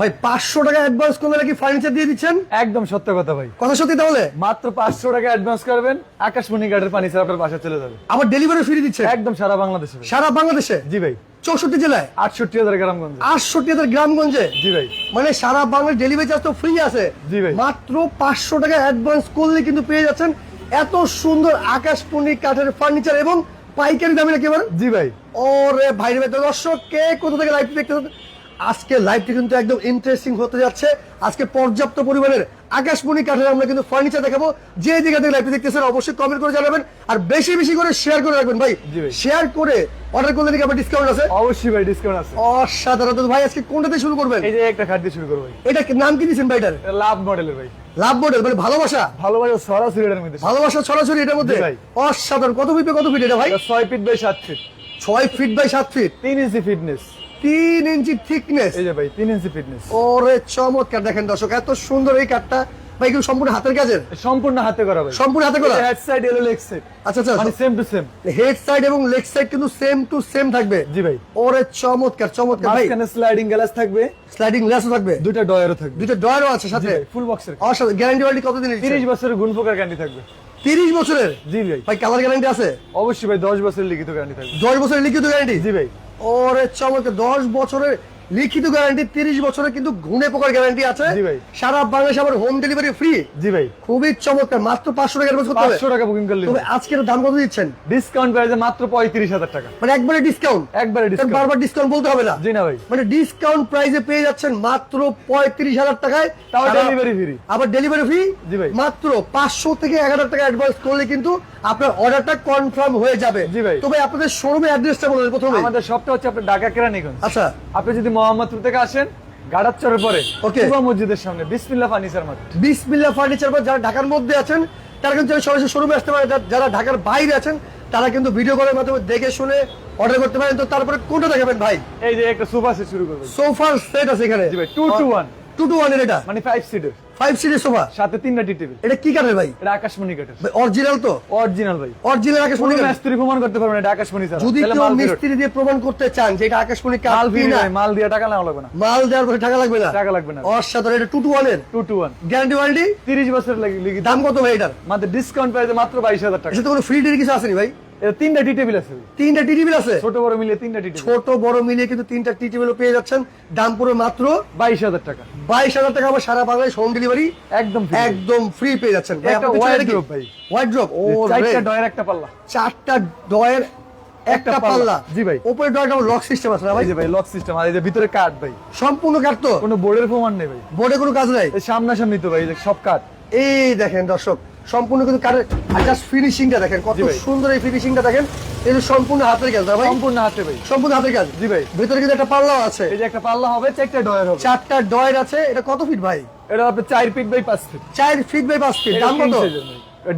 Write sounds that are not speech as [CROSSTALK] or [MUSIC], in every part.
ভাই পাঁচশো টাকা অ্যাডভান্স করলে নাকি ফার্নিচার দিয়ে দিচ্ছেন? একদম সত্য কথা ভাই। কথা সত্যি তাহলে? মাত্র পাঁচশো টাকা অ্যাডভান্স করবেন আকাশমণি গার্ডের পানি স্যার আপনার বাসা চলে যাবে। আবার ডেলিভারি ফ্রি দিচ্ছে? একদম সারা বাংলাদেশে সারা বাংলাদেশে? জি ভাই। চৌষট্টি জেলায়? আটষট্টি হাজার গ্রামগঞ্জ। আটষট্টি হাজার গ্রামগঞ্জে? জি ভাই। মানে সারা বাংলার ডেলিভারি চার্জ তো ফ্রি আছে। জি ভাই। মাত্র পাঁচশো টাকা অ্যাডভান্স করলে কিন্তু পেয়ে যাচ্ছেন এত সুন্দর আকাশপণি কাঠের ফার্নিচার এবং পাইকারি দামে নাকি জি ভাই। ওরে ভাই রে দর্শক কে কোথা থেকে লাইভটি দেখতে আজকে লাইভটি কিন্তু একদম ইন্টারেস্টিং হতে যাচ্ছে। আজকে পর্যাপ্ত পরিমাণের আকাশমণি কাঠের আমরা কিন্তু ফার্নিচার দেখাবো। যে দিকে থেকে লাইভটি দেখতেছেন অবশ্যই কমেন্ট করে জানাবেন। আর বেশি বেশি করে শেয়ার করে রাখবেন ভাই। শেয়ার করে অর্ডার করলে নাকি আবার ডিসকাউন্ট আছে? অবশ্যই ভাই ডিসকাউন্ট আছে। অসাধারণ। ভাই আজকে কোনটাতে শুরু করবেন? এই যে একটা খাট দিয়ে শুরু করব এটা নাম কি দিয়েছেন ভাই এটার? লাভ মডেলের ভাই। লাভ মডেল মানে ভালোবাসা? ভালোবাসা সরাসরি এটার মধ্যে। ভালোবাসা ছড়াছড়ি এটার মধ্যে? ভাই। অসাধারণ। কত ফিট কত ফিট এটা ভাই? ছয় ফিট বাই সাত ফিট ছয় ফিট বাই সাত ফিট তিন ইঞ্চি ফিটনেস তিন ইঞ্চি থিকনেস এই যে ভাই তিন ইঞ্চি ফিটনেস ওরে চমৎকার দেখেন দর্শক এত সুন্দর এই কাঠটা। ভাই এগুলো সম্পূর্ণ হাতের কাজের? সম্পূর্ণ হাতে করা ভাই। সম্পূর্ণ হাতে করা? হেড সাইড এলো লেগ সাইড আচ্ছা আচ্ছা মানে same to same head side এবং লেগ সাইড কিন্তু সেম টু সেম থাকবে। জি ভাই। ওরে চমৎকার চমৎকার। ভাই মাঝখানে স্লাইডিং গ্লাস থাকবে। স্লাইডিং গ্লাসও থাকবে। দুইটা ডয়ারও থাকবে। দুটো ডয়ারও আছে সাথে। ফুল বক্সের অসাধারণ। গ্যারান্টি ওয়ারেন্টি কতদিন তিরিশ বছরের গুণ পোকার গ্যারান্টি থাকবে। তিরিশ বছরের? জি ভাই। ভাই কালার গ্যারান্টি আছে? অবশ্যই ভাই দশ বছরের লিখিত গ্যারান্টি থাকবে। দশ বছরের লিখিত গ্যারান্টি জি ভাই। ওরে চমৎকার দশ বছরের লিখিত গ্যারান্টি তিরিশ বছরের কিন্তু ঘুনে পোকার গ্যারান্টি আছে। জি ভাই। সারা বাংলাদেশ আবার হোম ডেলিভারি ফ্রি জি ভাই। খুবই চমৎকার মাত্র পাঁচশো টাকা অ্যাডভান্স করতে হবে। টাকা বুকিং করলে তবে আজকের দাম কত দিচ্ছেন? ডিসকাউন্ট প্রাইসে মাত্র পঁয়ত্রিশ হাজার টাকা। মানে একবারে ডিসকাউন্ট একবারে ডিসকাউন্ট বারবার ডিসকাউন্ট বলতে হবে না। জি না ভাই। মানে ডিসকাউন্ট প্রাইসে পেয়ে যাচ্ছেন মাত্র পঁয়ত্রিশ হাজার টাকায়। তাও ডেলিভারি ফ্রি আবার ডেলিভারি ফ্রি জি ভাই। মাত্র পাঁচশো থেকে এক হাজার টাকা অ্যাডভান্স করলে কিন্তু আপনার অর্ডারটা কনফার্ম হয়ে যাবে। জি ভাই। তবে আপনাদের শোরুমে অ্যাড্রেসটা বলুন প্রথমে আমাদের সবটা হচ্ছে আপনার ঢাকা কেরানীগঞ্জ। আচ্ছা। আপনি যদি মোহাম্মদপুর থেকে আসেন গাড়াচ্চরের পরে ওকে। মসজিদের সামনে Bismillah furniture market Bismillah furniture market যারা ঢাকার মধ্যে আছেন তারা কিন্তু সরাসরি শোরুমে আসতে পারে। যারা ঢাকার বাইরে আছেন তারা কিন্তু ভিডিও কলের মাধ্যমে দেখে শুনে অর্ডার করতে পারেন। তো তারপরে কোনটা দেখাবেন ভাই? এই যে একটা সোফা সেট শুরু করবেন। সোফা সেট আছে এখানে। জি ভাই, two to one। Two two one এটা। মানে ফাইভ সিটের ফাইভ সিটের সোফা সাথে তিনটা টি টেবিল। এটা কি কাঠের ভাই? এটা আকাশমণি কাঠের। অরিজিনাল তো? অরিজিনাল ভাই। অরিজিনাল আকাশমণি। মিস্ত্রি প্রমাণ করতে পারবেন এটা আকাশমণি ছাড়া। যদি কেউ মিস্ত্রি দিয়ে প্রমাণ করতে চান যে এটা আকাশমণি কাঠ মাল কি না? মাল দিয়ে টাকা নেওয়া লাগবে না। মাল দেওয়ার পরে টাকা লাগবে না? টাকা লাগবে না। অসাধারণ এটা এর? গ্যারান্টি ওয়ারেন্টি তিরিশ বছর লাগে দাম কত ভাই এটার? ডিসকাউন্ট প্রাইসে মাত্র বাইশ হাজার টাকা। এর সাথে কোনো ফ্রি ডিল কিছু আসেনি ভাই? তিনটা টি টেবিল আছে তিনটা টি টেবিল আছে? ছোট বড় মিলিয়ে তিনটা টি টেবিল। ছোট বড় মিলিয়ে কিন্তু তিনটা টি টেবিল পেয়ে যাচ্ছেন। দাম পুরো মাত্র বাইশ হাজার টাকা। বাইশ হাজার টাকা আমার সারা বাংলাদেশ হোম ডেলিভারি একদম একদম ফ্রি পেয়ে যাচ্ছেন। একটা wardrobe ভাই। হোয়াইট ড্রপ ও চারটা ডয়ের একটা পাল্লা। চারটা ডয়ের একটা পাল্লা। জি ভাই। উপরে ডয়টা লক সিস্টেম আছে না ভাই? জি ভাই লক সিস্টেম আর এই যে ভিতরে কাঠ ভাই। সম্পূর্ণ কাটতো কোনো বোর্ডের প্রমাণ নেই ভাই। বোর্ডে কোনো কাজ নাই? সামনাসামনি তো ভাই সব কাঠ এই দেখেন দর্শক সম্পূর্ণ কিন্তু কারের জাস্ট ফিনিশিংটা দেখেন কত সুন্দর এই ফিনিশিংটা দেখেন। এই যে সম্পূর্ণ হাতের কাজ ভাই। সম্পূর্ণ হাতে ভাই। সম্পূর্ণ হাতের কাজ জি ভাই। ভিতরে কিন্তু একটা পাল্লাও আছে। এই যে একটা পাল্লা হবে চারটা ডয়ের হবে। চারটা ডয়ের আছে এটা কত ফিট ভাই? এটা আপনি চার ফিট বাই পাঁচ ফিট চার ফিট বাই পাঁচ ফিট দাম কত?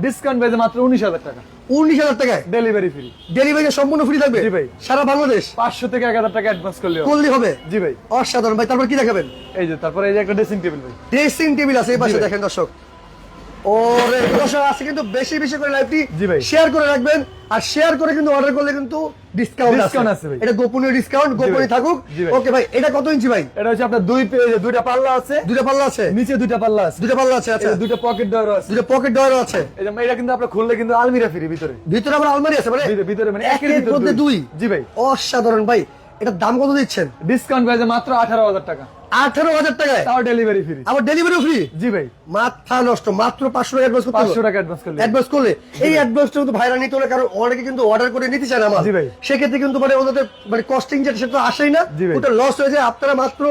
ডিসকাউন্ট পেয়েছে মাত্র উনিশ হাজার টাকা। উনিশ হাজার টাকায়? ডেলিভারি ফ্রি ডেলিভারি সম্পূর্ণ ফ্রি থাকবে? জি ভাই। সারা বাংলাদেশ? পাঁচশো থেকে এক হাজার টাকা অ্যাডভান্স করলে। করলে হবে? জি ভাই। অসাধারণ ভাই। তারপর কি দেখাবেন? এই যে তারপরে এই যে একটা ড্রেসিং টেবিল ভাই। ড্রেসিং টেবিল আছে এই পাশে দেখেন দর্শক। ওরে দর্শক আছে কিন্তু বেশি বেশি করে লাইভটি। শেয়ার করে রাখবেন। আর শেয়ার করে কিন্তু অর্ডার করলে কিন্তু ডিসকাউন্ট Discount আছে। আছে ভাই। এটা গোপনীয় ডিসকাউন্ট গোপনীয় থাকুক। ওকে ভাই। এটা কত ইঞ্চি ভাই? এটা হচ্ছে আপনার দুই পেয়ে দুইটা পাল্লা আছে। দুটো পাল্লা আছে? নিচে দুইটা পাল্লা আছে। দুটো পাল্লা আছে আচ্ছা। দুইটা পকেট ডোর আছে। পকেট আছে। এটা কিন্তু খুললে কিন্তু আলমিরা ফ্রি ভিতরে। ভিতরে আবার আলমারি আছে মানে ভিতরে- মানে একের একের মধ্যে দুই। জি ভাই। অসাধারণ ভাই। এটার দাম কত দিচ্ছেন? ডিসকাউন্ট মাত্র আঠারো হাজার টাকা। আঠারো হাজার টাকায়। তাও ডেলিভারি ফ্রি আবার ডেলিভারি ফ্রি জি ভাই। মাথা নষ্ট মাত্র পাঁচশো টাকা অ্যাডভান্স পাঁচশো টাকা অ্যাডভান্স করলে। অ্যাডভান্স করলে। এই অ্যাডভান্সটা কিন্তু ভাইরা নিতে হলে কারণ অনেকে কিন্তু অর্ডার করে নিতে চায় না আমার জি ভাই। সেক্ষেত্রে কিন্তু মানে ওদের মানে কস্টিং যেটা সেটা আসেই না। ওটা লস হয়ে যায়। আপনারা মাত্র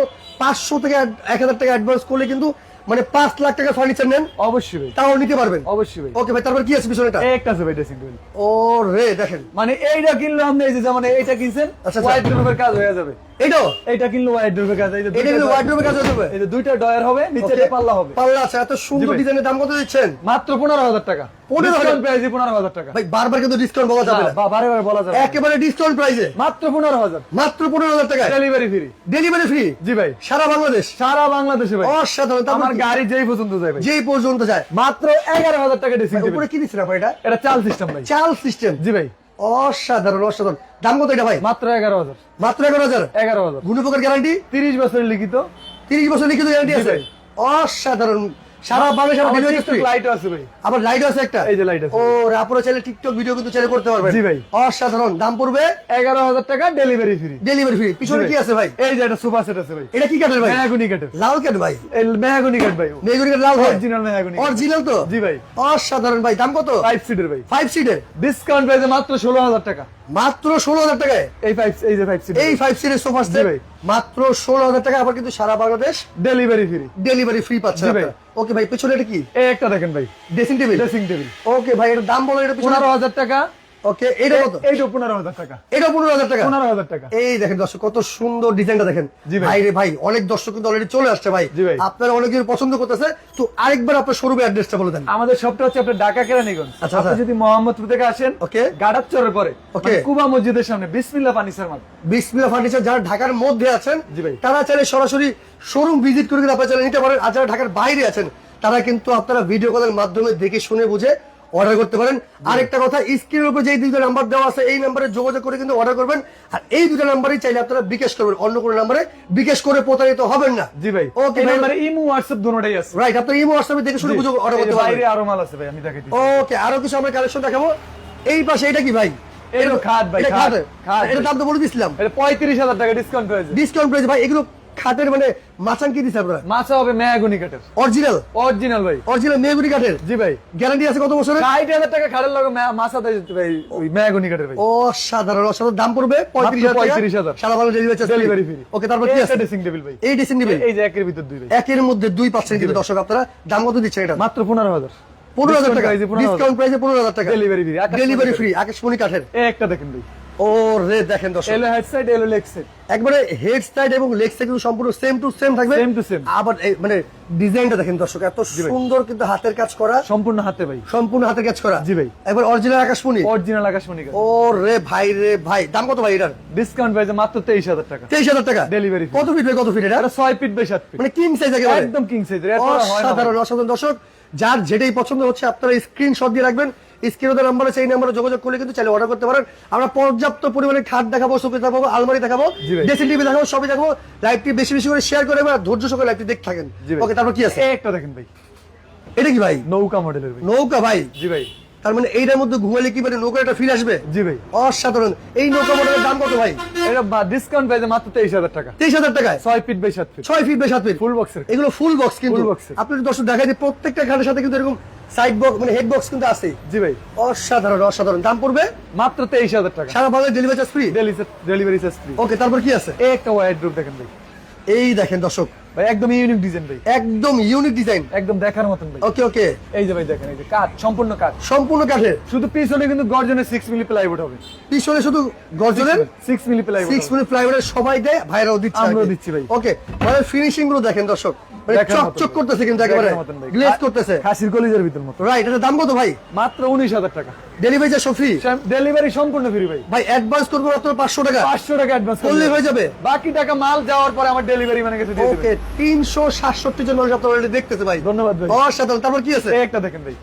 পাঁচশো থেকে এক হাজার টাকা অ্যাডভান্স করলে কিন্তু মানে পাঁচ লাখ টাকা ফার্নিচার নেন। অবশ্যই ভাই। তাও নিতে পারবেন। অবশ্যই ভাই। ওকে ভাই তারপর কি আছে পিছনেটা? একটা আছে ভাই ড্রেসিং টেবিল ও রে দেখেন। মানে এইটা কিনলে আপনি এই যে যেমন এইটা কিনছেন আচ্ছা, আচ্ছা। হোয়াইট কাজ হয়ে যাবে। কিনলে কাজ এই এটা দুইটা কিন্তু কাজ এই দুইটা ডয়ার হবে নিচে পাল্লা হবে। পাল্লা আছে এত সুন্দর ডিজাইনের দাম কত দিচ্ছেন? মাত্র পনেরো হাজার টাকা। 15,000 প্রাইসে পনেরো হাজার টাকা। ভাই বারবার কিন্তু ডিসকাউন্ট বলা যাবে না। বা- বারে বারে বলা যাবে একেবারে ডিসকাউন্ট প্রাইসে মাত্র পনেরো হাজার। মাত্র পনেরো হাজার ডেলিভারি ফ্রি ডেলিভারি ফ্রি জি ভাই। সারা বাংলাদেশ? সারা বাংলাদেশে ভাই। অসাধারণ। আমার গাড়ি যেই পর্যন্ত যায় ভাই। যেই পর্যন্ত যায়। মাত্র এগারো হাজার টাকা ড্রেসিং ভাই, উপরে কি এটা? এটা চাল সিস্টেম ভাই। চাল সিস্টেম জি ভাই। অসাধারণ অসাধারণ। দাম কত এটা ভাই? মাত্র এগারো হাজার। মাত্র এগারো হাজার? এগারো হাজার। গুণপোকার গ্যারান্টি তিরিশ বছরের লিখিত। তিরিশ বছর লিখিত গ্যারান্টি আছে? অসাধারণ সারা বাংলাদেশ আমার ডেলিভারি ফ্রি লাইট আছে ভাই। আবার লাইট আছে একটা। এই যে light আছে। ও আপনারা চাইলে টিকটক ভিডিও কিন্তু চাইলে করতে পারবেন জি ভাই। অসাধারণ দাম পড়বে এগারো হাজার টাকা ডেলিভারি ফ্রি ডেলিভারি ফ্রি পিছনে কি আছে ভাই? এই যে একটা সেট আছে ভাই। এটা কি কাঠের ভাই? মেহাগুনি কাঠের। লাল কাঠ ভাই? এই মেহাগুনি কাঠ ভাই কাঠ লাল অরিজিনাল মেহাগুনি অরিজিনাল তো? জি ভাই। অসাধারণ ভাই। দাম কত? ফাইভ সিটের ভাই। ফাইভ সিটের ডিসকাউন্ট প্রাইসে মাত্র ষোলো হাজার টাকা। মাত্র ষোলো হাজার টাকায়? এই ফাইভ এই যে ফাইভ সিট এই ফাইভ সিটের সোফা সেট ভাই। মাত্র ষোলো হাজার টাকা আবার কিন্তু সারা Bangladesh delivery free delivery free পাচ্ছে। ওকে ভাই। পেছনে এটা কি? এই একটা দেখেন ভাই। Dressing table dressing table okay ভাই এটার দাম বলো এটা পনেরো হাজার টাকা ওকে এটা কত? এইটা পনেরো টাকা। এটা পনেরো হাজার টাকা? পনেরো হাজার টাকা। এই দেখেন দর্শক কত সুন্দর ডিজাইনটা দেখেন। ভাই। ভাই রে ভাই অনেক দর্শক কিন্তু অলরেডি চলে আসছে ভাই। আপনারা অনেকে পছন্দ করতেছে তো আরেকবার আপনার শোরুমের অ্যাড্রেসটা বলে দেন। আমাদের শপটা হচ্ছে আপনার ঢাকা কেরানীগঞ্জ। আপনি। যদি মোহাম্মদপুর থেকে আসেন ওকে। গাড়ার চরের পরে ওকে। কুবা মসজিদের সামনে বিসমিল্লা পানিসার মাঠ। বিসমিল্লাহ ফার্নিচার যারা ঢাকার মধ্যে আছেন। তারা চাইলে সরাসরি শোরুম ভিজিট করে কিন্তু আপনারা চাইলে নিতে পারেন। আর যারা ঢাকার বাইরে আছেন তারা কিন্তু আপনারা ভিডিও কলের মাধ্যমে দেখে শুনে বুঝে অর্ডার করতে পারেন। আরেকটা কথা স্ক্রিনের উপর যে দুটো নাম্বার দেওয়া আছে এই নাম্বারে যোগাযোগ করে কিন্তু অর্ডার করবেন। আর এই দুটো নাম্বারেই চাইলে আপনারা বিকাশ করবেন। অন্য কোনো নাম্বারে বিকাশ করে প্রতারিত হবেন না। জি ভাই ওকে এই নাম্বারে ইমো হোয়াটসঅ্যাপ দুটোটাই আছে। রাইট আপনার ইমো হোয়াটসঅ্যাপে দেখে শুনে বুঝে অর্ডার করতে পারবেন। বাইরে আরও মাল আছে ভাই আমি দেখাই ওকে আরও কিছু আমরা কালেকশন দেখাবো। এই পাশে এটা কি ভাই? এটা খাট ভাই, খাট, খাট। এটা দাম তো বলে দিছিলাম। এটা পঁয়ত্রিশ হাজার টাকা ডিসকাউন্ট হয়েছে ডিসকাউন্ট প্রাইস ভাই এগুলো খাটের মানে মাচান কি দিছে আপনারা? মাছা হবে মেয়াগুনি কাঠের। অরিজিনাল অরিজিনাল ভাই। অরিজিনাল মেগুড়ি কাঠের? জি ভাই। গ্যারান্টি আছে কত বছরের? ষাট হাজার টাকা খাড়ের লগে মাছা দেয় ভাই ওই মেয়াগুনি কাঠের ভাই। অসাধারণ অসাধারণ। দাম পড়বে পঁয়ত্রিশ হাজার টাকা। 35,000 সারা Bangla delivery charge Delivery free। Okay তারপর কি আছে? ড্রেসিং টেবিল ভাই। এই ড্রেসিং টেবিল এই যে একের ভিতর দুই ভাই। একের মধ্যে দুই পার্সেন্ট কিন্তু দর্শক আপনারা দাম কত দিচ্ছেন এটা? মাত্র পনেরো হাজার। পনেরো হাজার টাকা। 15,000 ডিসকাউন্ট প্রাইসে পনেরো হাজার টাকা। Free, আকাশমণি ডেলিভারি। ফ্রি আকাশমণি কাঠের। এই একটা দেখেন ভাই। ও রে দেখেন দর্শক। এলো হেড সাইড এলো লেগ সাইড একবারে হেড সাইড এবং লেগ সাইড কিন্তু সম্পূর্ণ সেম টু সেম থাকবে। Same to same। আবার মানে ডিজাইনটা দেখেন দর্শক এত সুন্দর কিন্তু হাতের কাজ করা। সম্পূর্ণ হাতে ভাই। সম্পূর্ণ হাতের কাজ করা। জি ভাই। একবার অরিজিনাল আকাশমণি। অরিজিনাল আকাশমণি ও রে ভাই রে ভাই দাম কত ভাই এটার? ডিসকাউন্ট প্রাইসে মাত্র তেইশ হাজার টাকা। তেইশ হাজার টাকা? Delivery fee। কত ফিট ভাই কত ফিট এটা? এটা ছয় ফিট বাই সাত ফিট মানে কিং সাইজ একদম কিং সাইজ অসাধারণ অসাধারণ। দর্শক যার যেটাই পছন্দ হচ্ছে আপনারা স্ক্রিনশট দিয়ে রাখবেন। স্ক্রিনের নাম্বার সেই নাম্বারে যোগাযোগ করলে কিন্তু চাইলে অর্ডার করতে পারেন। আমরা পর্যাপ্ত পরিমাণে খাট দেখাবো সুপে দেখাবো আলমারি দেখাবো ড্রেসিং টিভি দেখাবো সবই দেখাবো। লাইভটি বেশি বেশি করে শেয়ার করে আমরা ধৈর্য সহকারে লাইভটি দেখতে থাকেন। ওকে তারপর কি আছে? একটা দেখেন ভাই। এটা কি ভাই? নৌকা মডেলের ভাই। নৌকা ভাই। জি ভাই। তার মানে এইটার মধ্যে ঘুমালে কি মানে নৌকার একটা ফিল আসবে? জি ভাই। অসাধারণ। এই নৌকা মডেলের দাম কত ভাই? এটা ডিসকাউন্ট প্রাইসে মাত্র তেইশ হাজার টাকা। তেইশ হাজার টাকায়? ছয় ফিট বাই সাত ফিট ছয় ফিট বাই সাত ফিট ফুল বক্সের এগুলো ফুল বক্স কিন্তু। আপনি যদি দর্শক দেখাই যে প্রত্যেকটা খাটের সাথে কিন্তু এরকম সাইড বক্স মানে হেড বক্স কিন্তু আছে জি ভাই। অসাধারণ অসাধারণ। দাম পড়বে? মাত্র তেইশ হাজার টাকা। সারা বাংলায় delivery charge free delivery charge free okay তারপর কি আছে? একটা ওয়াইড রুপ দেখেন ভাই। এই দেখেন দর্শক ভাই একদম ইউনিক ডিজাইন ভাই। একদম ইউনিক ডিজাইন একদম দেখার মতন ভাই। ওকে ওকে এই যে ভাই দেখেন এই যে কাঠ সম্পূর্ণ কাঠ। সম্পূর্ণ কাঠের। শুধু পিছনে কিন্তু গর্জনের 6 মিলি প্লাইউড হবে। পিছনে শুধু গর্জনের 6 মিলি প্লাইউড 6 মিলি প্লাইউডের সবাই দেয় ভাইরাও দিচ্ছে আমরাও দিচ্ছি ভাই। ওকে মানে ফিনিশিংগুলো দেখেন দর্শক। চকচক করতেছে কিন্তু একেবারে। দেখার মতন ভাই। গ্লেজ করতেছে। খাসির কলিজের ভিতর মতো। রাইট এটা দাম কত ভাই? মাত্র উনিশ হাজার টাকা। ডেলিভারি চার্জ ফ্রি ডেলিভারি সম্পূর্ণ ফ্রি ভাই। ভাই অ্যাডভান্স করব মাত্র পাঁচশো টাকা। পাঁচশো টাকা অ্যাডভান্স করলে হয়ে যাবে। বাকি টাকা মাল যাওয়ার পরে আমার ডেলিভারি মানে কাছে দিয়ে ওকে দেবে তিনশো সাতষট্টি জন মানুষ আপনার already দেখতেছে ভাই। ধন্যবাদ ভাই। অসাধারণ। তারপর কি আছে? এই একটা দেখেন ভাই।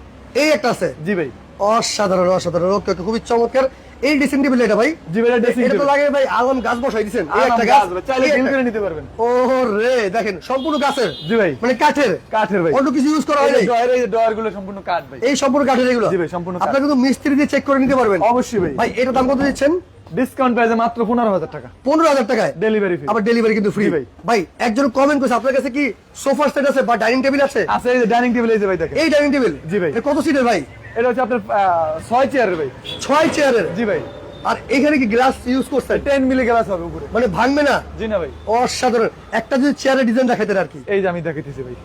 এই একটা আছে? জি ভাই। অসাধারণ অসাধারণ। ওকে ওকে খুবই চমৎকার। এই ড্রেসিং টেবিল এটা ভাই। জি ভাই ড্রেসিং এটা তো লাগে ভাই আলম গাছ বসাই দিছেন। এই একটা গাছ চাইলে এই করে নিতে পারবেন। ও রে দেখেন সম্পূর্ণ গাছের। জি ভাই। মানে কাঠের। কাঠের ভাই। অন্য কিছু ইউজ করা হয় নাই। ডয়ার এই ডয়ারগুলো সম্পূর্ণ কাঠ ভাই। এই সম্পূর্ণ কাঠের এগুলো। জি ভাই, সম্পূর্ণ কাঠ। আপনারা কিন্তু মিস্ত্রি দিয়ে চেক করে নিতে পারবেন। অবশ্যই ভাই। ভাই এটা দাম কত দিচ্ছেন? ডিসকাউন্ট প্রাইসে মাত্র পনেরো হাজার টাকা। পনেরো হাজার টাকায়? ডেলিভারি ফি আবার ডেলিভারি কিন্তু ফ্রি ভাই। ভাই। একজন কমেন্ট করেছে আপনার কাছে কি সোফার সেট আছে বা ডাইনিং টেবিল আছে? আছে এই ডাইনিং টেবিল এই যে ভাই দেখেন। এই ডাইনিং টেবিল জি ভাই। কত সিটের ভাই? এটা হচ্ছে আপনার আহ, ছয় চেয়ারের ভাই। ছয় চেয়ারের জি ভাই। আর এখানে কি গ্লাস ইউজ করছে টেন মিলি গ্লাস হবে উপরে। মানে ভাঙবে না? জি না ভাই। অসাধারণ। একটা যদি চেয়ারের ডিজাইন দেখাতেন আর কি। এই যে আমি দেখাইতেছি ভাই।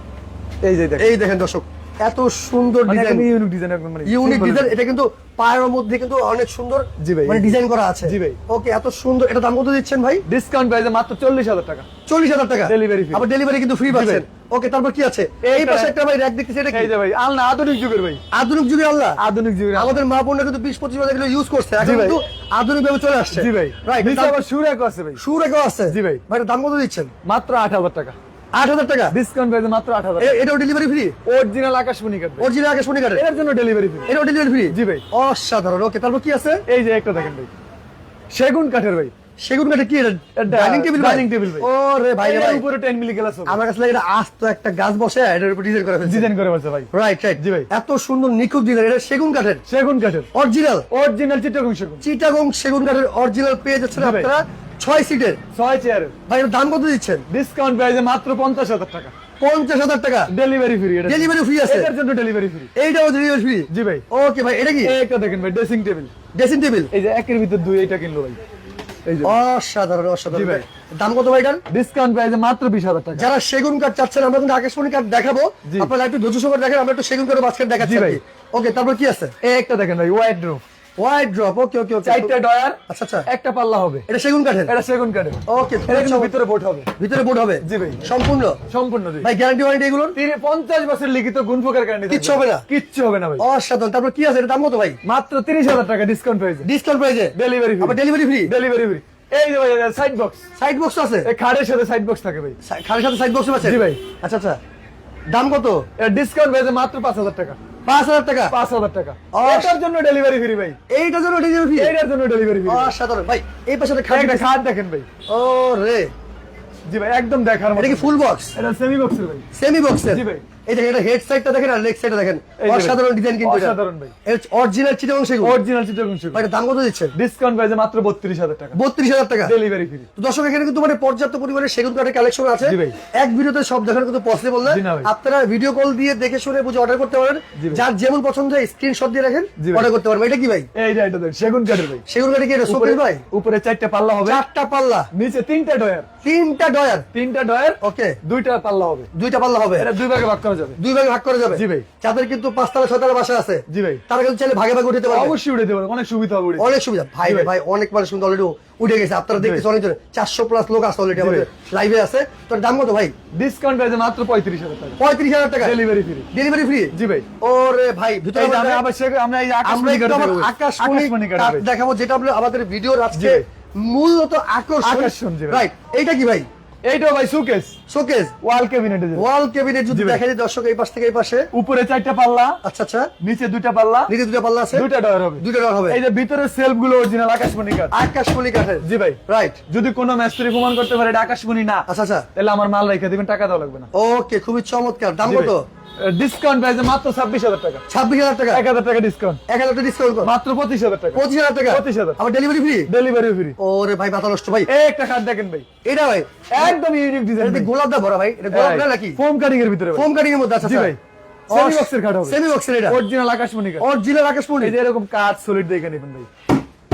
এই যে এই দেখেন দর্শক এত সুন্দর ডিজাইন ইউনিক ডিজাইন একদম মানে ইউনিক ডিজাইন এটা কিন্তু পায়ের মধ্যে কিন্তু অনেক সুন্দর জি ভাই। মানে ডিজাইন করা আছে। জি ভাই। ওকে এত সুন্দর। এটা দাম কত দিচ্ছেন ভাই? ডিসকাউন্ট প্রাইসে মাত্র চল্লিশ হাজার টাকা। চল্লিশ হাজার টাকা? Delivery free। আবার ডেলিভারি কিন্তু ফ্রি পাচ্ছেন। ওকে তারপর কি আছে? এই পাশে একটা- ভাই র্যাক দেখতেছি এটা কি? এই যে ভাই আলনা আধুনিক যুগের ভাই। আধুনিক যুগে আল্লাহ আধুনিক যুগের আমাদের মা বোনরা কিন্তু বিশ পঁচিশ বছর এগুলো ইউজ করছে। এখন কিন্তু আধুনিক ভাবে চলে আসছে। জি ভাই। রাইট নিচে আবার সুরাক আছে ভাই। সুর রেখেও আছে। জি ভাই। ভাই দাম কত দিচ্ছেন? মাত্র আট হাজার টাকা। আট হাজার টাকা ডিসকাউন্ট প্রাইসে মাত্র আট হাজার এটাও ডেলিভারি ফ্রি অরিজিনাল আকাশমণি ভাই। অরিজিনাল শুনি কাটে এটার জন্য ডেলিভারি ফ্রি এটাও ডেলিভারি ফ্রি জি ভাই। অসাধারণ। ওকে তারপর কি আছে? এই যে একটা দেখেন ভাই। সেগুন কাঠের ভাই। সেগুন কাঠে কি ডাইনিং টেবিল dining table ভাই। ও ভাই। ভাই উপরে 10 মিলি গ্লাস হবে। আমার কাছে লাগে আস্ত একটা গাছ বসে এটার উপর ডিজাইন করে ডিজাইন করে বলছে ভাই। রাইট রাইট জি ভাই। এত সুন্দর নিখুঁত ডিজাইন এটা সেগুন কাঠের? সেগুন কাঠের। অরিজিনাল অরিজিনাল চিটাগং সেগুন। চিটাগং সেগুন কাঠের অরিজিনাল পেয়ে যাচ্ছেন। আপনারা। ছয় সিটের ছয় চেয়ারের ভাই এর দাম কত দিচ্ছেন? ডিসকাউন্ট প্রাইসে মাত্র 50000 টাকা। পঞ্চাশ হাজার টাকা? ডেলিভারি ফ্রি এটা ডেলিভারি ফ্রি আছে। এটার জন্য ডেলিভারি ফ্রি এইটাও ডেলিভারি ফ্রি জি ভাই। ওকে ভাই এটা কি? একটা দেখেন ভাই ড্রেসিং টেবিল ড্রেসিং টেবিল এই যে একের ভিতর দুই এইটা কিনলো ভাই। এই যে। অসাধারণ অসাধারণ। ভাই। দাম কত ভাই এটার? ডিসকাউন্ট প্রাইসে মাত্র 20000 টাকা। যারা সেগুন কাঠ চাচ্ছেন আমরা কিন্তু আকাশমণি কাঠ দেখাবো। আপনারা একটু ধৈর্য সহকারে দেখেন আমরা একটু সেগুন কাঠের বাস্কেট দেখাচ্ছি ভাই। ওকে তারপর কি আছে? এই একটা দেখেন ভাই white roof white drop okay okay okay চারটা ডয়ার আচ্ছা আচ্ছা। একটা পাল্লা হবে। এটা সেগুন কাঠের? এটা সেগুন কাঠের। ওকে এটা কিন্তু ভিতরে বোট হবে। ভিতরে বোর্ড হবে? জি ভাই। সম্পূর্ণ? সম্পূর্ণ ভাই গ্যারান্টি ওয়ারেন্টি তিনি পঞ্চাশ বছর লিখিত গ্যারান্টি কিচ্ছু হবে না? কিচ্ছু হবে না ভাই। অসাধারণ। তারপর কি আছে? এটা দাম কত ভাই? মাত্র তিরিশ হাজার টাকা ডিসকাউন্ট পেয়েছে ডিসকাউন্ট প্রাইসে ডেলিভারি ফ্রি আবার ডেলিভারি ফ্রি ডেলিভারি ফ্রি এই যে ভাই সাইড বক্স সাইড বক্স আছে? এই খাটের সাথে সাইড বক্স থাকে ভাই। খালির সাথে সাইড বক্স আছে? জি ভাই। আচ্ছা আচ্ছা। দাম কত? ডিসকাউন্ট পেয়েছে মাত্র পাঁচ হাজার টাকা। পাঁচ হাজার টাকা। পাঁচ হাজার টাকা। এটার জন্য ডেলিভারি ফ্রি ভাই। এইটার জন্য ডেলিভারি ফ্রি এইটার জন্য ডেলিভারি ফ্রি অসাধারণ। ভাই এই পাশে খাট খাট দেখেন ভাই। ও রে জি ভাই একদম দেখার মতো এটা কি ফুল বক্স এটা সেমি বক্সের ভাই। সেমি বক্সের জি ভাই। এই দেখেন এটা হেড সাইডটা দেখেন আর লেগ সাইডটা দেখেন। এই যে ভাই। অসাধারণ ডিজাইন কিন্তু অসাধারণ ভাই। অরিজিনাল চিটাগং সেগুন। অরিজিনাল চিটাগং ভাই এটা দাম কত দিচ্ছেন? ডিসকাউন্ট পেয়েছে মাত্র বত্রিশ হাজার টাকা। বত্রিশ হাজার টাকা। ডেলিভারি ফ্রি তো দর্শক এখানে কিন্তু মানে পর্যাপ্ত পরিমাণে সেগুন কাঠের কালেকশন আছে। এক ভিডিওতে সব দেখানো কিন্তু পসিবল না। জি না ভাই। আপনারা ভিডিও কল দিয়ে দেখে শুনে বুঝে অর্ডার করতে পারেন। যার যেমন পছন্দ হয় স্ক্রিনশট দিয়ে রাখেন অর্ডার করতে পারবেন। এটা কি ভাই? এই যে এটা দেখেন সেগুন কাঠের ভাই। সেগুন কাঠে কি এটা ভাই? উপরে চারটা পাল্লা হবে। চারটা পাল্লা। নিচে তিনটা ডয়ার তিনটা ডয়ার তিনটা ডয়ার ওকে দুইটা পাল্লা হবে। দুইটা পাল্লা হবে। এটা দুই ভাগে ভাগ করা যাবে। দুই ভাগে ভাগ করে যাবে? জি ভাই। যাদের কিন্তু পাঁচতলা ছয়তলা বাসা আছে জি ভাই। তারা কিন্তু চাইলে ভাগে ভাগে উঠতে পারবে। অবশ্যই উঠে দেবো অনেক সুবিধা হবে অনেক সুবিধা। ভাই ভাই। ভাই অনেক মানুষ কিন্তু অলরেডি উঠে গেছে। আপনারা দেখতেছেন অনেকজন। চারশো প্লাস লোক আছে অলরেডি আমাদের লাইভে আছে। তোর দাম কত ভাই? ডিসকাউন্ট পেয়েছে মাত্র পঁয়ত্রিশ হাজার টাকা। পঁয়ত্রিশ হাজার টাকা? ডেলিভারি ফ্রি ডেলিভারি ফ্রি জি ভাই। ওরে ভাই ভিতরে আমরা আকাশমণি দেখাবো। যেটা আমাদের ভিডিওর আজকে মূলত আকর্ষণ। আকর্ষণ, রাইট এইটা কি ভাই? এইটাও ভাই showcase showcase wall cabinet wall cabinet যদি দেখা যায় দর্শক এই পাশ থেকে এই পাশে। উপরে চারটা পাল্লা। আচ্ছা আচ্ছা। নিচে দুইটা পাল্লা। নিচে দুটা পাল্লা আছে। দুইটা ডয়ার হবে। দুইটা ডর হবে। এই যে ভিতরে সেলফগুলো অরিজিনাল আকাশমণি কাঠ। আকাশমণি কাঠের। জি ভাই। রাইট যদি কোনো মিস্ত্রি প্রমাণ করতে পারে এটা আকাশমণি না আচ্ছা আচ্ছা। তাহলে আমার মাল রেখে দিবেন টাকা দেওয়া লাগবে না। ওকে খুবই চমৎকার। দাম কত? ডিসকাউন্ট প্রাইসে মাত্র ছাব্বিশ হাজার টাকা। ছাব্বিশ হাজার টাকা? এক হাজার টাকা ডিসকাউন্ট এক হাজার টাকা ডিসকাউন্ট মাত্র পঁচিশ হাজার টাকা। পঁচিশ হাজার টাকা? 25,000 আবার ডেলিভারি ফ্রি ডেলিভারি ফ্রি ওরে ভাই মাথা নষ্ট ভাই। একটা খাট দেখেন ভাই। এটা ভাই একদম ইউনিক ডিজাইন এটা গোলাপ দা ভরা ভাই। এটা গোলাপ না নাকি? ফোম কাটিং এর ভিতরে ফোম কাটিং এর মধ্যে জি ভাই। সেমি বক্সের খাট হবে। সেমি বক্সের এটা। অরিজিনাল আকাশমণি অরিজিনাল আকাশমণি। এরকম কাঠ সলিড দেখে নেবেন ভাই।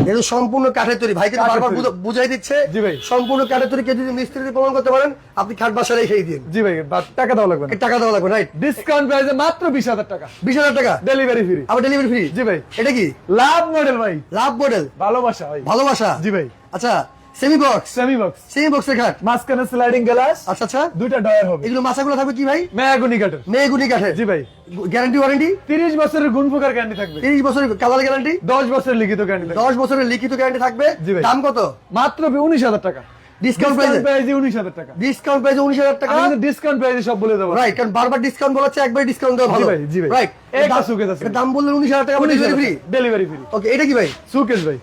এটা সম্পূর্ণ কাঠের তৈরি ভাইকে বারবার বুঝাই দিচ্ছে জি ভাই। সম্পূর্ণ কাঠের তৈরি কেউ যদি মিস্ত্রি প্রমাণ করতে পারেন আপনি খাট বাসা রেখেই দিন। জি ভাই টাকা দেওয়া লাগবে টাকা দেওয়া লাগবে রাইট ডিসকাউন্ট প্রাইসে মাত্র বিশ হাজার টাকা। বিশ হাজার টাকা? ডেলিভারি ফ্রি আবার ডেলিভারি ফ্রি জি ভাই। এটা কি? লাভ মডেল ভাই। লাভ মডেল ভালোবাসা ভাই। ভালোবাসা? জি ভাই। আচ্ছা semi box semi box semi বক্সের খাট মাঝখানে স্লাইডিং গ্লাস আচ্ছা আচ্ছা। দুইটা ডয়ার হবে। এগুলো মাছাগুলো থাকবে কি ভাই? মেয়াগুনি কাঠের। মেয়েগুনি কাঠের। জি ভাই। গ্যারান্টি ওয়ারেন্টি তিরিশ বছরের গুণ প্রকার গ্যারান্টি থাকবে। তিরিশ বছরের কালার গ্যারান্টি দশ বছরের লিখিত গ্যারান্টি থাকবে। দশ বছরের লিখিত গ্যারান্টি থাকবে। দাম কত? মাত্র উনিশ হাজার টাকা। ডিসকাউন্ট প্রাইসে প্রাইসে উনিশ হাজার টাকা। ডিসকাউন্ট প্রাইসে উনিশ হাজার টাকা? আমি ডিসকাউন্ট প্রাইসে সব বলে দেবো। রাইট কারণ বারবার ডিসকাউন্ট বলাচ্ছে একবার ডিসকাউন্ট দেওয়া ভালো। জি ভাই, রাইট একটা suitcase আছে। দাম বললেন উনিশ হাজার টাকা delivery free delivery free okay এটা কি ভাই? সুকেশ ভাই।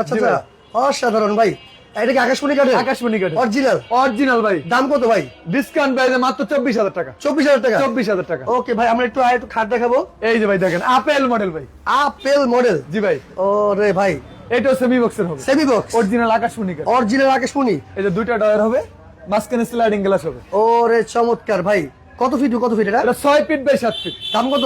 আচ্ছা আচ্ছা। অসাধারণ ভাই। এটা কি আকাশমণি কাঠের? আকাশমণি কাঠের। অরিজিনাল অরিজিনাল ভাই। দাম কত ভাই? ডিসকাউন্ট প্রাইসে মাত্র চব্বিশ হাজার টাকা। চব্বিশ হাজার টাকা? চব্বিশ হাজার টাকা। ওকে ভাই আমরা একটু আর একটু খাট দেখাবো। এই যে ভাই দেখেন আপেল মডেল ভাই। আপেল মডেল জি ভাই। ও রে ভাই এটাও সেমি বক্সের হবে। সেমি বক্স অরিজিনাল আকাশমণি কাঠ অরিজিনাল আকাশমণি? এই যে দুইটা ডয়ার হবে মাঝখানে স্লাইডিং গ্লাস হবে। ও রে চমৎকার ভাই। কত ফিট কত ফিট এটা? এটা ছয় ফিট বাই সাত ফিট দাম কত?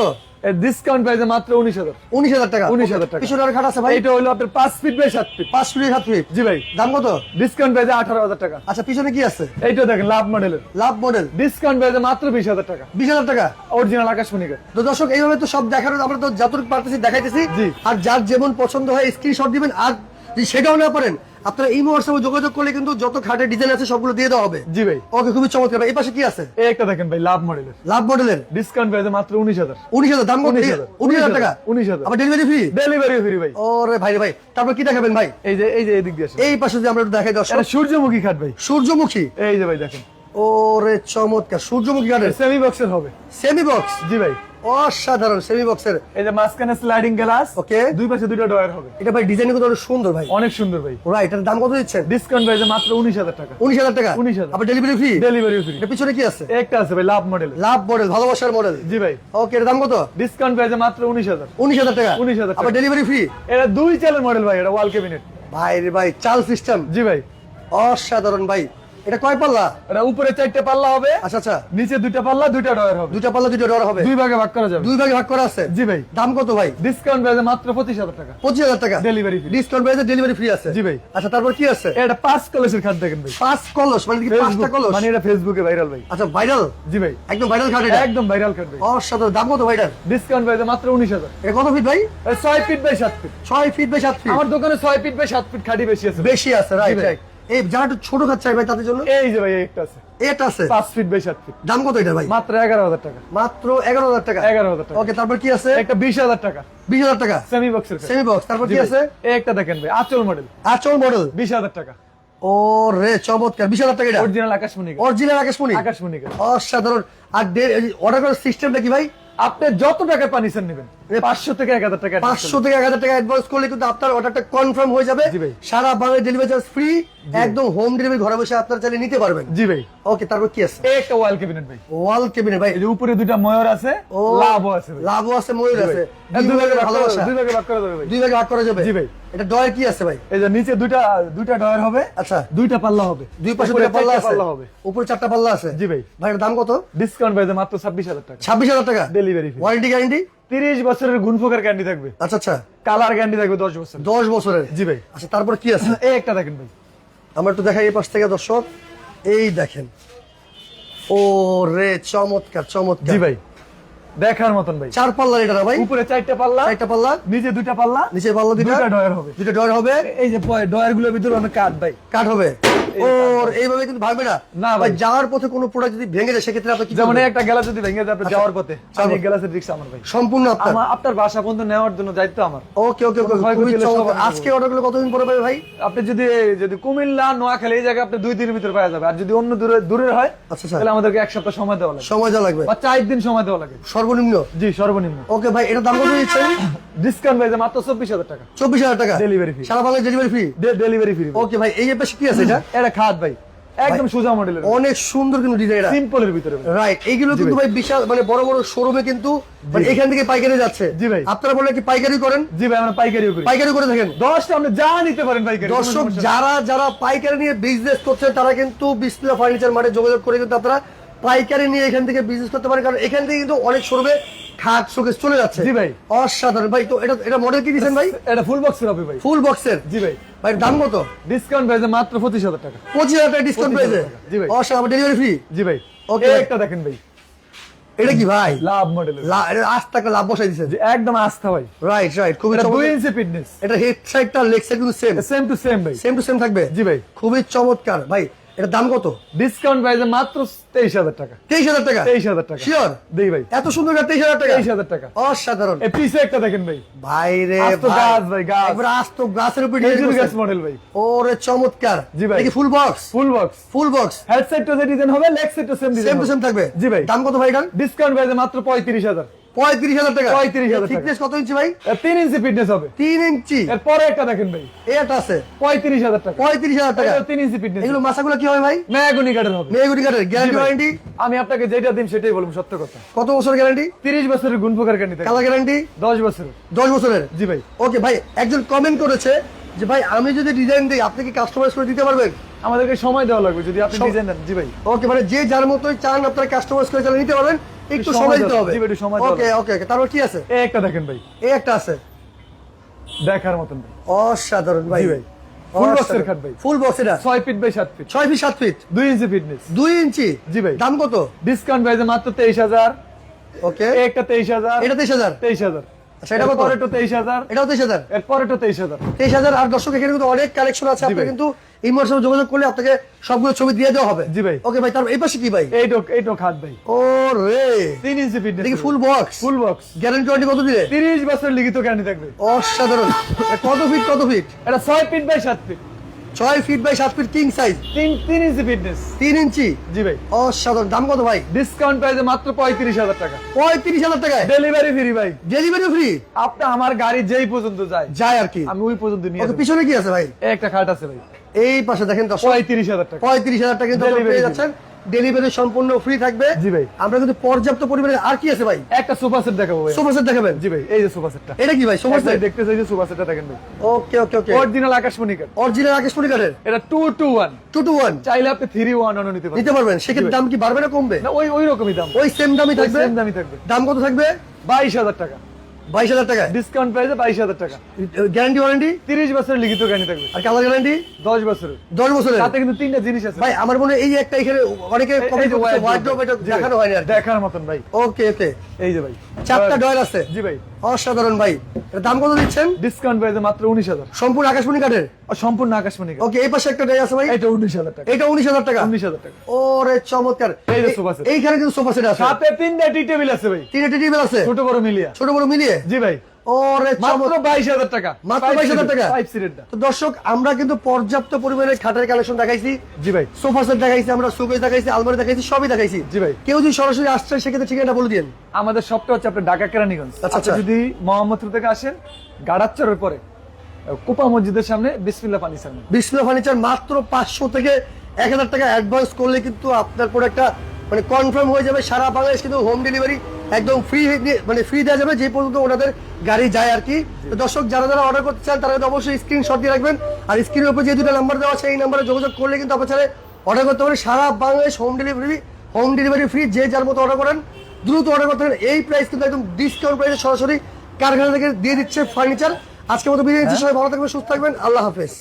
ডিসকাউন্ট প্রাইসে মাত্র উনিশ হাজার। উনিশ হাজার টাকা। 19,000 টাকা। পিছনে আর খাট আছে ভাই। এইটা হলো আপনার পাঁচ ফিট বাই সাত ফিট পাঁচ ফিট সাত ফিট জি ভাই। দাম কত? ডিসকাউন্ট প্রাইসে আঠারো হাজার টাকা। আচ্ছা পিছনে কি আছে? এইটা দেখেন লাভ মডেলের লাভ মডেল ডিসকাউন্ট প্রাইসে মাত্র বিশ হাজার টাকা। বিশ হাজার টাকা? অরিজিনাল আকাশমণি কাঠ তো দর্শক এইভাবে তো সব দেখানো আমরা তো যতটুকু পারতেছি দেখাইতেছি। আর যার যেমন পছন্দ হয় স্ক্রিনশট দিবেন। আর যদি সেটাও না পারেন আপনারা এই হোয়াটসঅ্যাপে যোগাযোগ করলে কিন্তু যত খাটের ডিজাইন আছে সবগুলো দিয়ে দেওয়া হবে। জি ভাই। ওকে খুবই চমৎকার ভাই। এই পাশে কি আছে? এই একটা দেখেন ভাই লাভ মডেলের। লাভ মডেলের? ডিসকাউন্ট প্রাইসে মাত্র উনিশ হাজার। উনিশ হাজার দাম কত? 19,000 উনিশ হাজার টাকা? 19,000 আবার ডেলিভারি ফ্রি ডেলিভারি ফ্রি ভাই। ওরে ভাই রে ভাই তারপর কি দেখাবেন ভাই? এই যে এই যে এদিক দিয়ে আসেন। এই পাশে যে আমরা একটু দেখাই দর্শক। এটা সূর্যমুখী খাট ভাই। সূর্যমুখী? এই যে ভাই দেখেন। ওরে চমৎকার সূর্যমুখী গানের সেমি বক্সের হবে। সেমি বক্স জি ভাই। অসাধারণ সেমি বক্সের এই যে মাঝখানে স্লাইডিং গ্লাস Okay. দুই পাশে দুইটা ডয়ার হবে। এটা ভাই ডিজাইন কিন্তু অনেক সুন্দর ভাই। অনেক সুন্দর ভাই। রাইট এটার দাম কত দিচ্ছেন? ডিসকাউন্ট প্রাইসে মাত্র উনিশ হাজার টাকা। উনিশ হাজার টাকা? 19,000 আবার ডেলিভারি ফ্রি ডেলিভারি ফ্রি এটা পিছনে কি আছে? একটা আছে ভাই লাভ মডেল লাভ মডেল ভালোবাসার মডেল জি ভাই। ওকে এর দাম কত? ডিসকাউন্ট প্রাইসে মাত্র উনিশ হাজার। উনিশ হাজার টাকা। 19,000 টাকা। আবার ডেলিভারি ফ্রি এটা দুই চালের মডেল ভাই এটা ওয়াল ক্যাবিনেট ভাই রে ভাই চাল সিস্টেম জি ভাই। অসাধারণ ভাই। এটা কয় পাল্লা? এটা উপরে চারটে পাল্লা হবে আচ্ছা আচ্ছা। নিচে দুইটা পাল্লা দুইটা ডয়ার হবে। দুইটা পাল্লা দুইটা ডর হবে। দুই ভাগে ভাগ করা যাবে। দুই ভাগে ভাগ করা আছে? জি ভাই। দাম কত ভাই? ডিসকাউন্ট প্রাইসে মাত্র পঁচিশ হাজার টাকা। পঁচিশ হাজার টাকা? ডেলিভারি ফ্রি ডিসকাউন্ট পেয়েছে ডেলিভারি ফ্রি আছে? জি ভাই। আচ্ছা তারপর কি আছে? এটা পাঁচ কলসের খাট দেখেন ভাই। পাঁচ কলস মানে কি পাঁচটা কলস? মানে এটা ফেসবুকে ভাইরাল ভাই। আচ্ছা ভাইরাল জি ভাই। একদম ভাইরাল খাট এটা? একদম ভাইরাল খাট ভাই। অসাধারণ। দাম কত ভাইটার ডিসকাউন্ট প্রাইসে মাত্র উনিশ হাজার। এটা কত ফিট ভাই? ছয় ফিট বাই সাত ফিট ছয় ফিট বাই সাত ফিট আমার দোকানে ছয় ফিট বাই সাত ফিট খাটি বেশি আছে। বেশি আছে রাইট রাইট এই যারা একটু ছোট খাট চাই ভাই তাদের জন্য? এই যে ভাই একটা আছে। এটা আছে? ফিট বাই ফিট দাম কত এটা ভাই? মাত্র এগারো হাজার টাকা। মাত্র এগারো হাজার টাকা? এগারো হাজার টাকা। ওকে তারপর কি আছে? একটা বিশ হাজার টাকা। বিশ হাজার টাকা? সেমি বক্সের সেমি বক্স তারপর কি আছে? এই একটা দেখেন ভাই আচল মডেল আচল মডেল বিশ হাজার টাকা। ও রে চমৎকার। বিশ হাজার টাকা এটা? অরিজিনাল আকাশমণি। অরিজিনাল আকাশমণি? আকাশমণি। অসাধারণ। আর অর্ডার করার সিস্টেমটা কি ভাই? আপনি যত টাকা পানি নেবেন পাঁচশো থেকে এক হাজার টাকা পাঁচশো থেকে এক হাজার টাকা অ্যাডভান্স করলে কিন্তু আপনার অর্ডারটা কনফার্ম হয়ে যাবে। সারা বাংলাদেশ ডেলিভারি চার্জ ফ্রি একদম হোম ডেলিভারি ঘরে বসে আপনারা চাইলে নিতে পারবেন। জি ভাই। ওকে তারপর কি আছে? একটা ওয়াল ক্যাবিনেট ভাই। ওয়াল কেবিনে ভাই। যে উপরে দুইটা ময়ূর আছে ও লাভও আছে ভাই। লাভও আছে ময়ূর আছে। দুই ভাগে ভাগে করা- ভালোবাসা দুই ভাগে ভাগ করা যাবে ভাই। দুই ভাগে ভাগ করা যাবে। জি ভাই। এটা ডয়ের কি আছে ভাই? এই যে নিচে দুইটা দুইটা ডয়ার হবে আচ্ছা। দুইটা পাল্লা হবে। দুই পাশে দুইটা পাল্লা চারটা আছে। পাল্লা হবে। উপরে চারটা পাল্লা আছে। জি ভাই। ভাই এর দাম কত? ডিসকাউন্ট পাইছে মাত্র ছাব্বিশ হাজার টাকা। ছাব্বিশ হাজার টাকা? ডেলিভারি ফি ওয়ারেন্টি গ্যারেন্টি তিরিশ বছরের গুণফোকার গ্যারান্টি থাকবে। আচ্ছা আচ্ছা। কালার গ্যারান্টি থাকবে দশ বছর দশ বছরের? জি ভাই। আচ্ছা তারপর কি আছে? এই একটা দেখেন ভাই। আমরা একটু দেখাই এই পাশ থেকে, দর্শক। এই দেখেন। ও রে চমৎকার চমৎকার। জি ভাই। দেখার মতন ভাই। চার পাল্লা এটা ভাই। উপরে চারটা পাল্লা চারটা পাল্লা। নিচে দুইটা পাল্লা নিচে পাল্লা দুইটা। দুইটা ডয়ার হবে। দুইটা ডর হবে। এই যে ডয়ারগুলোর ভিতরে অনেক কাঠ ভাই। কাট হবে। ওর এইভাবে কিন্তু ভাঙবে না। না ভাই। যাওয়ার পথে কোনো প্রোডাক্ট যদি ভেঙে যায় সেক্ষেত্রে আপনি কি যেমন একটা গ্লাস যদি ভেঙে যায় আপনি যাওয়ার পথে। আমি গ্লাসের রিক্স আমার ভাই। সম্পূর্ণ আপনার। আপনার বাসা পর্যন্ত নেওয়ার জন্য দায়িত্ব আমার। ওকে ওকে ওকে আজকে অর্ডারগুলো কতদিন পরে পাবে ভাই? আপনি যদি যদি কুমিল্লা নোয়াখালী এই জায়গায় আপনি দুই দিনের ভিতরে পাওয়া যাবে। আর যদি অন্য দূরে দূরের হয় আচ্ছা, আচ্ছা। তাহলে আমাদেরকে এক সপ্তাহ সময় দেওয়া লাগে সময় যা লাগবে। বা চার দিন সময় দেওয়া লাগে। সর্বনিম্ন? জি সর্বনিম্ন। ওকে ভাই এটা দাম কত দিচ্ছেন? ডিসকাউন্ট পাইছে মাত্র চব্বিশ হাজার টাকা। চব্বিশ হাজার টাকা? Delivery fee। সারা Bangladesh delivery free delivery free okay ভাই এই যে পাশে কি আছে এটা? [CLEARS THROAT] এটা খাত ভাই একদম সোজা মডেলের। অনেক সুন্দর কিন্তু ডিজাইন এটা। সিম্পলের ভিতরে রাইট এইগুলো কিন্তু ভাই। বিশাল মানে বড় বড় শোরুমে কিন্তু মানে এখান থেকে পাইকারি যাচ্ছে। জি ভাই। আপনারা বলে কি পাইকারি করেন? জি ভাই আমরা পাইকারি করি। পাইকারি করে থাকেন? দশটা আপনি যা নিতে পারেন পাইকারি দর্শক যারা যারা পাইকারি নিয়ে বিজনেস করছেন তারা কিন্তু বিসমিল্লাহ ফার্নিচার মাঠে যোগাযোগ করে কিন্তু আপনারা পাইকারি নিয়ে এখান থেকে বিজনেস করতে পারে কারণ এখান থেকে কিন্তু অনেক শোরুমে খাট শোকেস চলে যাচ্ছে। জি ভাই। অসাধারণ। ভাই তো এটা এটা মডেল কি দিচ্ছেন ভাই? এটা ফুল বক্সের হবে ভাই। ফুল বক্সের জি ভাই। ভাই দাম কত? ডিসকাউন্ট পাইছে মাত্র পঁচিশ হাজার টাকা। পঁচিশ হাজার টাকা ডিসকাউন্ট 25,000 পেয়েছে জি ভাই। অসাধারণ। ডেলিভারি ফ্রি জি ভাই। ভাই। একটা দেখেন ভাই। এটা কি ভাই? লাভ মডেলের লা- এটা আজ টাকা লাভ বসাই দিচ্ছে জি একদম আস্থা ভাই। রাইট রাইট খুবই দুই ইঞ্চি ফিটনেস এটা হেড সাইডটা লেগ সাইড কিন্তু সেম সেম টু সেম ভাই। সেম টু সেম থাকবে? জি ভাই। খুবই চমৎকার। ভাই এটা দাম কত? ডিসকাউন্ট পাইছে মাত্র তেইশ হাজার টাকা। তেইশ হাজার টাকা? তেইশ হাজার টাকা। শিওর দেই ভাই। এত সুন্দর তেইশ হাজার টাকা? তেইশ হাজার টাকা। অসাধারণ। এই পিছে একটা দেখেন ভাই। ভাই রে গাছ ভাই, গাছ। আস্ত গাছের উপর খেজুর গাছ মডেল ভাই। ওরে চমৎকার। জি ভাই। Full box full box full box head সাইডটা যে ডিজাইন হবে লেগ সাইডটা same same design to same থাকবে? জি ভাই। দাম কত ভাই এটার ডিসকাউন্ট পাইছে মাত্র পঁয়ত্রিশ হাজার। পঁয়ত্রিশ হাজার টাকা। 35,000 টাকা। থিকনেস কত ইঞ্চি ভাই? তিন ইঞ্চি ফিটনেস হবে। তিন ইঞ্চি। এরপরে একটা দেখেন ভাই। এটা আছে। পঁয়ত্রিশ হাজার টাকা। পঁয়ত্রিশ হাজার টাকা। তিন ইঞ্চি ফিটনেস এগুলো মাসাগুলো কি হবে ভাই? মেয়াগুনি কাঠের হবে। মেয়েগুটি কাঠের গ্যারান্টি ওয়ারেন্টি আমি আপনাকে যেটা দিন সেটাই বলব সত্য কথা। কত বছর গ্যারান্টি তিরিশ বছরের গুণ প্রকার গ্যারান্টি কালার গ্যারান্টি দশ বছরের। দশ বছরের? জি ভাই। ওকে ভাই একজন কমেন্ট করেছে যে ভাই আমি যদি ডিজাইন দিই আপনি কি কাস্টমাইজ করে দিতে পারবেন? আমাদেরকে সময় দেওয়া লাগবে যদি আপনি ডিজাইন দেন। জি ভাই। ওকে মানে যে যার মতোই চান আপনারা কাস্টমাইজ করে চালিয়ে নিতে পারবেন। একটু সময় দিতে হবে। একটু সময় ওকে ওকে ওকে তারপর কি আছে? এই একটা দেখেন ভাই। এই একটা আছে। দেখার মতন ভাই। অসাধারণ ভাই। ভাই। এর খাট ভাই। ফুল বক্স এটা? ছয় ফিট বাই সাত ফিট ছয় ফিট সাত ফিট দুই ইঞ্চি ফিটনেস দুই ইঞ্চি জি ভাই। দাম কত? ডিসকাউন্ট পাইছে মাত্র তেইশ হাজার। ওকে। এই একটা তেইশ হাজার। এটা তেইশ হাজার? তেইশ হাজার। আচ্ছা, এটা কত? এরপর একটু তেইশ হাজার। এটাও তেইশ হাজার? এরপর তেইশ হাজার। তেইশ হাজার আর দর্শক এখানে কিন্তু অনেক কালেকশন আছে। আপনি। কিন্তু এই মাসে যোগাযোগ করলে আপনাকে সবগুলো ছবি দিয়ে দেওয়া হবে। জি ভাই। ওকে ভাই তারপর এই পাশে কি ভাই? এইটো এইটো খাট ভাই। ও রে। তিন ইঞ্চি ফিটনেস দেখি full box full box guarantee warranty কত দিলে? তিরিশ বছর লিখিত গ্যারান্টি থাকবে। অসাধারণ। কত ফিট কত ফিট এটা ছয় ফিট বাই সাত ফিট ছয় ফিট বাই সাত ফিট কিং সাইজ তিন তিন ইঞ্চি ফিটনেস তিন ইঞ্চি? জি ভাই। অসাধারণ। দাম কত ভাই? ডিসকাউন্ট প্রাইসে মাত্র পঁয়ত্রিশ হাজার টাকা। পঁয়ত্রিশ হাজার টাকায়? ডেলিভারি ফ্রি ভাই। ডেলিভারি ফ্রি আপনি আমার গাড়ি যেই পর্যন্ত যায় যায় আর কি। আমি ওই পর্যন্ত নিয়ে পিছনে কি আছে ভাই? এই একটা খাট আছে ভাই। এই পাশে দেখেন পঁয়ত্রিশ হাজার টাকা। পঁয়ত্রিশ হাজার টাকা কিন্তু পেয়ে যাচ্ছেন। ডেলিভারি সম্পূর্ণ ফ্রি থাকবে। জি ভাই। আমরা কিন্তু পর্যাপ্ত পরিমাণে আর কি আছে ভাই? একটা সোফা সেট দেখাবো ভাই। সোফা সেট দেখাবেন? জি ভাই এই যে সোফা সেটটা। এটা কি ভাই সোফা সেট? দেখতে চাই যে সোফা সেটটা দেখেন ভাই। ওকে ওকে ওকে। অরিজিনাল আকাশমণি কাঠ অরিজিনাল আকাশ কাঠের এটা টু টু চাইলে আপনি থ্রি ওয়ান অন নিতে নিতে পারবেন। সেক্ষেত্রে দাম কি বাড়বে না কমবে? না ওই ওই রকমই দাম। ওই সেম দামই থাকবে? সেম দামই থাকবে। দাম কত থাকবে? বাইশ হাজার টাকা। বাইশ হাজার টাকা ডিসকাউন্ট প্রাইসে বাইশ হাজার টাকা। গ্যারান্টি ওয়ারেন্টি তিরিশ বছরের লিখিত গাড়ি থাকবে। আর কালার গ্যারান্টি দশ বছরের। দশ বছরের? তাতে কিন্তু তিনটা জিনিস আছে। ভাই আমার মনে এই একটা এখানে অনেকে এই- এই যে wardrobe, ওয়ার্ড্রোব এটা জি ভাই, দেখানো হয়নি আর দেখার মতন ভাই। ওকে ওকে এই যে ভাই। চারটা ডয়ার আছে। জি ভাই। অসাধারণ ভাই। এর দাম কত দিচ্ছেন? ডিসকাউন্ট প্রাইসে মাত্র উনিশ হাজার। সম্পূর্ণ আকাশমণি কাঠের? সম্পূর্ণ আকাশমণি ওকে এই পাশে একটা আছে ভাই। এটা উনিশ হাজার টাকা। এটা উনিশ হাজার টাকা। উনিশ হাজার টাকা। ওরে চমৎকার। এই যে এইখানে কিন্তু সোফা সেট আছে। সাথে তিনটা টি টেবিল আছে ভাই। তিনটে টেবিল আছে। ছোট বড় মিলিয়া। ছোট বড় মিলিয়ে। জি ভাই। মাত্র চমৎকার বাইশ হাজার টাকা। মাত্র 22,000 টাকা? ফাইভ সিটেরটা তো দর্শক আমরা কিন্তু পর্যাপ্ত পরিমাণে খাটের কালেকশন দেখাইছি। জি ভাই। সোফা সেট দেখাইছি আমরা দেখাইছি আলমারি দেখাইছি সবই দেখাইছি। জি ভাই। কেউ যদি সরাসরি আসছে সেক্ষেত্রে ঠিকানা বলে দিন আমাদের সবটা হচ্ছে আপনার ঢাকা কেরানীগঞ্জ। আচ্ছা, আচ্ছা। যদি মোহাম্মদপুর থেকে আসেন গাড়াচ্চরের পরে কোপা মসজিদের সামনে বিসমিল্লা সামনে। বিষ্ণু ফার্নিচার মাত্র পাঁচশো থেকে এক হাজার টাকা অ্যাডভান্স করলে কিন্তু আপনার প্রোডাক্টটা মানে কনফার্ম হয়ে যাবে, সারা বাংলাদেশ কিন্তু হোম ডেলিভারি একদম ফ্রি মানে ফ্রি দেওয়া যাবে, যে পর্যন্ত ওনাদের গাড়ি যায় আর কি। দর্শক, যারা যারা অর্ডার করতে চান, তারা অবশ্যই স্ক্রিনশট দিয়ে রাখবেন। আর স্ক্রিনের উপর যে দুটো নাম্বার দেওয়া আছে, এই নাম্বারে যোগাযোগ করলে কিন্তু আপনারা অর্ডার করতে পারেন। সারা Bangladesh home delivery home delivery free যে যার মতো অর্ডার করেন, দ্রুত অর্ডার করতে পারেন। এই প্রাইস কিন্তু একদম ডিসকাউন্ট প্রাইসে সরাসরি কারখানা থেকে দিয়ে দিচ্ছে ফার্নিচার আজকের মতো বিরিয়ানি সবাই ভালো থাকবেন, সুস্থ থাকবেন। আল্লাহ হাফেজ।